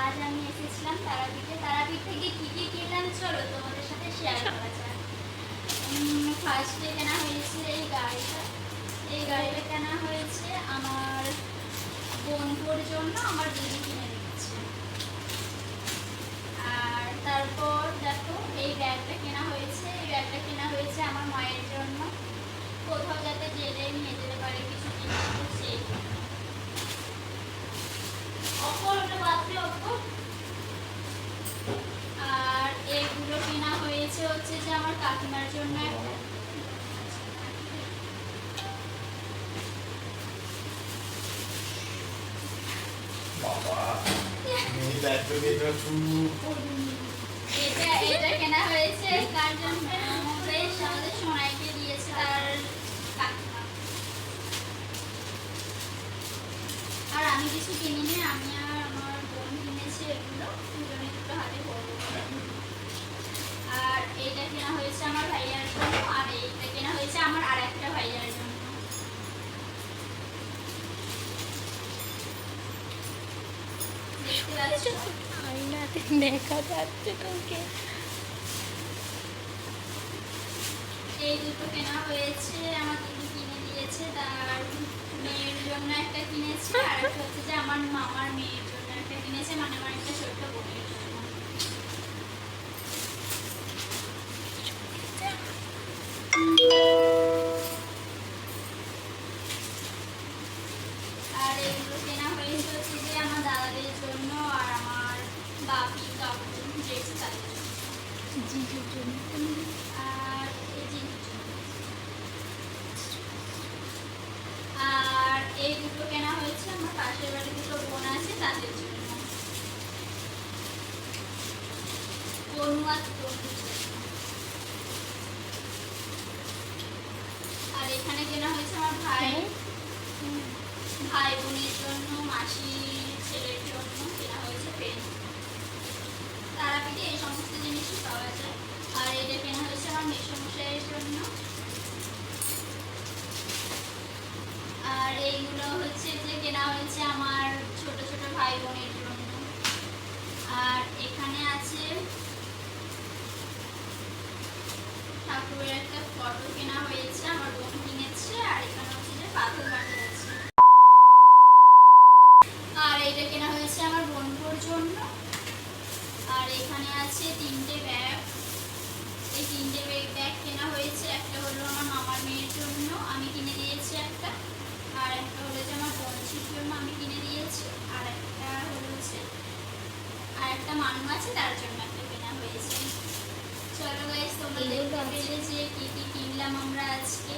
আজ আমি এসেছিলাম তারাপীঠে। তারাপীঠ থেকে কি কি কিনলাম? চলো তোমাদের সাথে শেয়ার করা যাক। ফার্স্টে কেনা হয়েছে এই গাড়িটা। এই গাড়িটা কেনা হয়েছে আমার বন্ধুর জন্য, আমার দিদি কিনে দিচ্ছে আর তারপর দেখো এই ব্যাগটা কেনা হয়েছে এই ব্যাগটা কেনা হয়েছে আমার মায়ের জন্য কোথাও যাতে গেলে নিয়ে যেতে পারে কিছু জিনিস তো সেই জন্য। অপর ওটা বাদলে অপর আর এগুলো কেনা হয়েছে হচ্ছে যে আমার কাকিমার জন্য। এটা এটা কেনা হয়েছে। কার জন্য? বেশ আমাদের সোনাইকে দিয়েছে তার কাকিমা আর আমি কিছু কিনিনি আমি আর আমার বোন কিনেছি এগুলো দুজনে দুটো হাতে করব আর এইটা কেনা হয়েছে আমার ভাইয়ার জন্য আর এইটা কেনা হয়েছে আমার আর একটা ভাইয়ার জন্য দেখতে পাচ্ছ দেখা যাচ্ছে তোকে এই দুটো কেনা হয়েছে আমার দিদি কিনে দিয়েছে, তার মেয়ের জন্য একটা কিনেছে, আর একটা হচ্ছে যে আমার মামার মেয়ের জন্য একটা কিনেছে মানে আমার বাপি জিজুর জন্য আর এই যে আর এই দুটো কেনা হয়েছে আমার পাশের বাড়ি দুটো বোন আছে তাদের জন্য তনু আর আর এখানে কেনা হয়েছে আমার ভাই। ভাই বোনের জন্য মাসি ছেলের জন্য কেনা হয়েছে পেন তারাপীঠে এই সমস্ত জিনিসই পাওয়া যায় আর এটা কেনা হয়েছে আমার মেসমশাইয়ের জন্য আর এইগুলো হচ্ছে যে কেনা হয়েছে আমার ছোট ছোট ভাই বোনের জন্য। আর এখানে আছে ঠাকুরের একটা ফটো কেনা হয়েছে, আমার বোন কিনেছে, আর এখানে হচ্ছে যে পাথর বাটি আছে। আর এটা কেনা হয়েছে আমার বন্ধুর জন্য। আর এখানে আছে তিনটে ব্যাগ। এই তিনটে ব্যাগ কেনা হয়েছে। একটা হলো আমার মামার মেয়ের জন্য আমি কিনে দিয়েছি একটা। আর একটা হলো যে আমার বন্ধুর জন্য আমি কিনে দিয়েছি। আর একটা হলো যে আর একটা মানু আছে তার জন্য একটা কেনা হয়েছে। চলো গাইজ তোমরা দেখতে যে কী কী কিনলাম আমরা আজকে।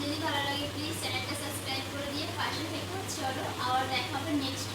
যদি ভালো লাগে প্লিজ চ্যানেলটা সাবস্ক্রাইব করে দিয়ে পাশে থেকো। চলো আবার দেখা হবে নেক্সট